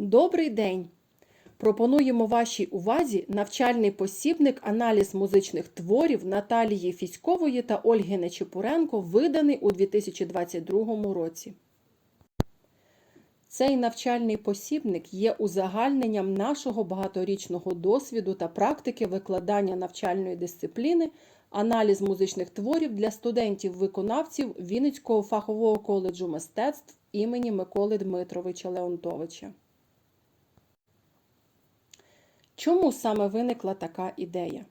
Добрий день! Пропонуємо вашій увазі навчальний посібник аналіз музичних творів Наталії Фіськової та Ольги Нечепуренко, виданий у 2022 році. Цей навчальний посібник є узагальненням нашого багаторічного досвіду та практики викладання навчальної дисципліни аналіз музичних творів для студентів-виконавців Вінницького фахового коледжу мистецтв імені Миколи Дмитровича Леонтовича. Чому саме виникла така ідея?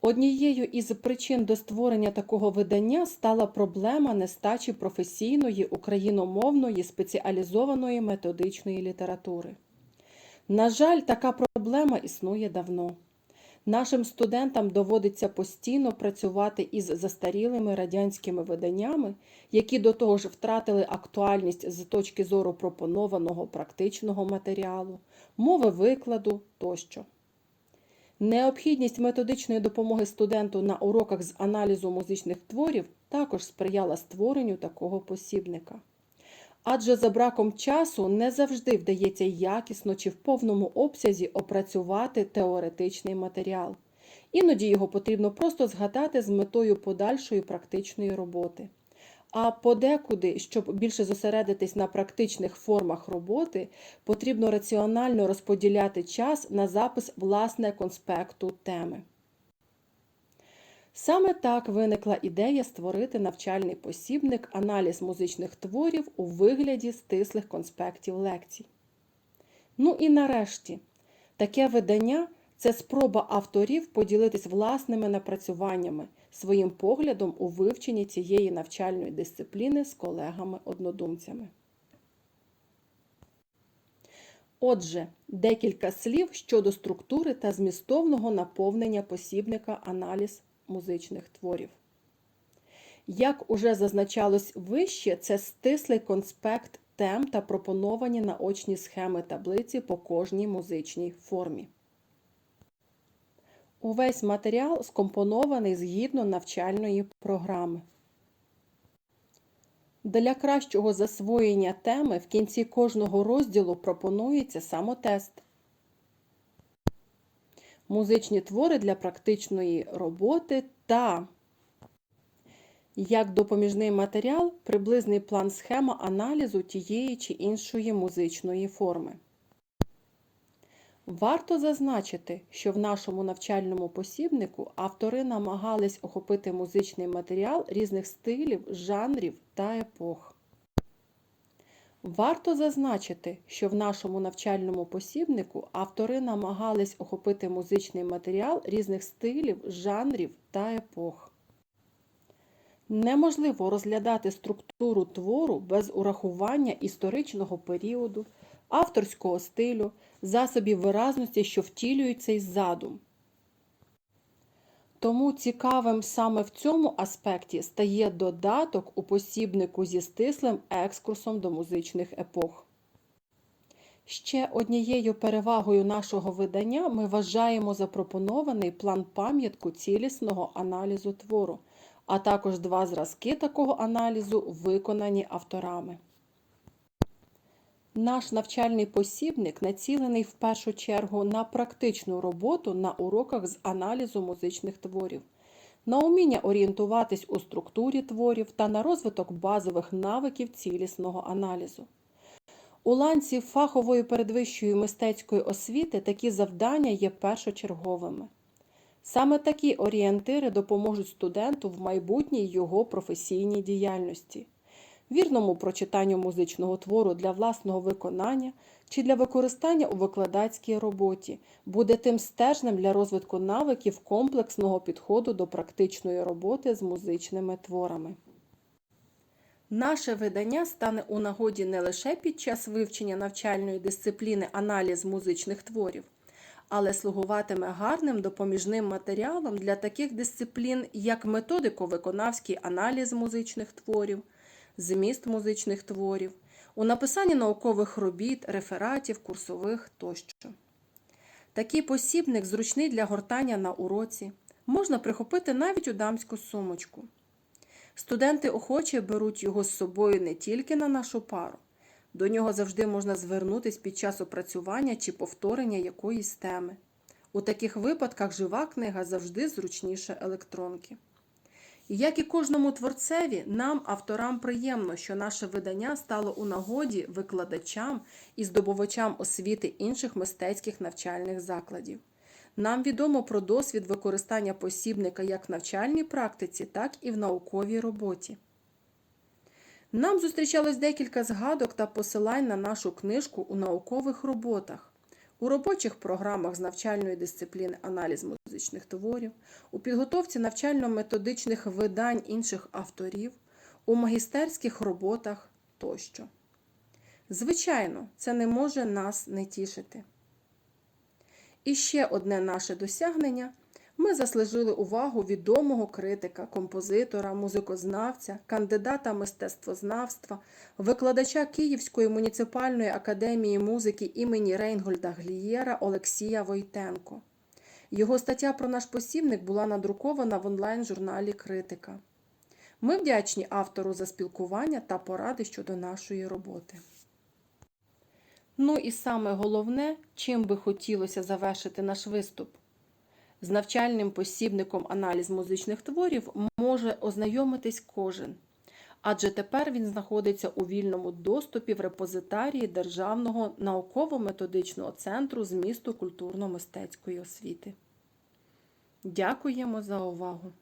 Однією із причин до створення такого видання стала проблема нестачі професійної україномовної спеціалізованої методичної літератури. На жаль, така проблема існує давно. Нашим студентам доводиться постійно працювати із застарілими радянськими виданнями, які до того ж втратили актуальність з точки зору пропонованого практичного матеріалу, мови викладу тощо. Необхідність методичної допомоги студенту на уроках з аналізу музичних творів також сприяла створенню такого посібника. Адже за браком часу не завжди вдається якісно чи в повному обсязі опрацювати теоретичний матеріал. Іноді його потрібно просто згадати з метою подальшої практичної роботи. А подекуди, щоб більше зосередитись на практичних формах роботи, потрібно раціонально розподіляти час на запис власне конспекту теми. Саме так виникла ідея створити навчальний посібник аналіз музичних творів у вигляді стислих конспектів лекцій. Ну і нарешті, таке видання це спроба авторів поділитись власними напрацюваннями, своїм поглядом у вивченні цієї навчальної дисципліни з колегами-однодумцями. Отже, декілька слів щодо структури та змістовного наповнення посібника аналіз музичних творів. Як уже зазначалось вище, це стислий конспект тем та пропоновані наочні схеми таблиці по кожній музичній формі. Увесь матеріал скомпонований згідно навчальної програми. Для кращого засвоєння теми в кінці кожного розділу пропонується самотест. Музичні твори для практичної роботи та як допоміжний матеріал приблизний план схема аналізу тієї чи іншої музичної форми. Варто зазначити, що в нашому навчальному посібнику автори намагались охопити музичний матеріал різних стилів, жанрів та епох. Варто зазначити, що в нашому навчальному посібнику автори намагались охопити музичний матеріал різних стилів, жанрів та епох. Неможливо розглядати структуру твору без урахування історичного періоду, авторського стилю, засобів виразності, що втілюють цей задум. Тому цікавим саме в цьому аспекті стає додаток у посібнику зі стислим екскурсом до музичних епох. Ще однією перевагою нашого видання ми вважаємо запропонований план пам'ятку цілісного аналізу твору, а також два зразки такого аналізу, виконані авторами. Наш навчальний посібник націлений в першу чергу на практичну роботу на уроках з аналізу музичних творів, на уміння орієнтуватись у структурі творів та на розвиток базових навиків цілісного аналізу. У ланці фахової передвищої мистецької освіти такі завдання є першочерговими. Саме такі орієнтири допоможуть студенту в майбутній його професійній діяльності вірному прочитанню музичного твору для власного виконання чи для використання у викладацькій роботі, буде тим стежнем для розвитку навиків комплексного підходу до практичної роботи з музичними творами. Наше видання стане у нагоді не лише під час вивчення навчальної дисципліни аналіз музичних творів, але слугуватиме гарним допоміжним матеріалом для таких дисциплін, як методико-виконавський аналіз музичних творів, зміст музичних творів, у написанні наукових робіт, рефератів, курсових тощо. Такий посібник зручний для гортання на уроці, можна прихопити навіть у дамську сумочку. Студенти охоче беруть його з собою не тільки на нашу пару. До нього завжди можна звернутися під час опрацювання чи повторення якоїсь теми. У таких випадках жива книга завжди зручніше електронки. Як і кожному творцеві, нам, авторам, приємно, що наше видання стало у нагоді викладачам і здобувачам освіти інших мистецьких навчальних закладів. Нам відомо про досвід використання посібника як в навчальній практиці, так і в науковій роботі. Нам зустрічалось декілька згадок та посилань на нашу книжку у наукових роботах, у робочих програмах з навчальної дисципліни аналіз музичних творів, у підготовці навчально-методичних видань інших авторів, у магістерських роботах тощо. Звичайно, це не може нас не тішити. І ще одне наше досягнення. Ми заслужили увагу відомого критика, композитора, музикознавця, кандидата мистецтвознавства, викладача Київської муніципальної академії музики імені Рейнгольда Глієра Олексія Войтенко. Його стаття про наш посібник була надрукована в онлайн-журналі Критика. Ми вдячні автору за спілкування та поради щодо нашої роботи. Ну і саме головне, чим би хотілося завершити наш виступ. З навчальним посібником аналіз музичних творів може ознайомитись кожен, адже тепер він знаходиться у вільному доступі в репозитарії Державного науково-методичного центру змісту культурно-мистецької освіти. Дякуємо за увагу!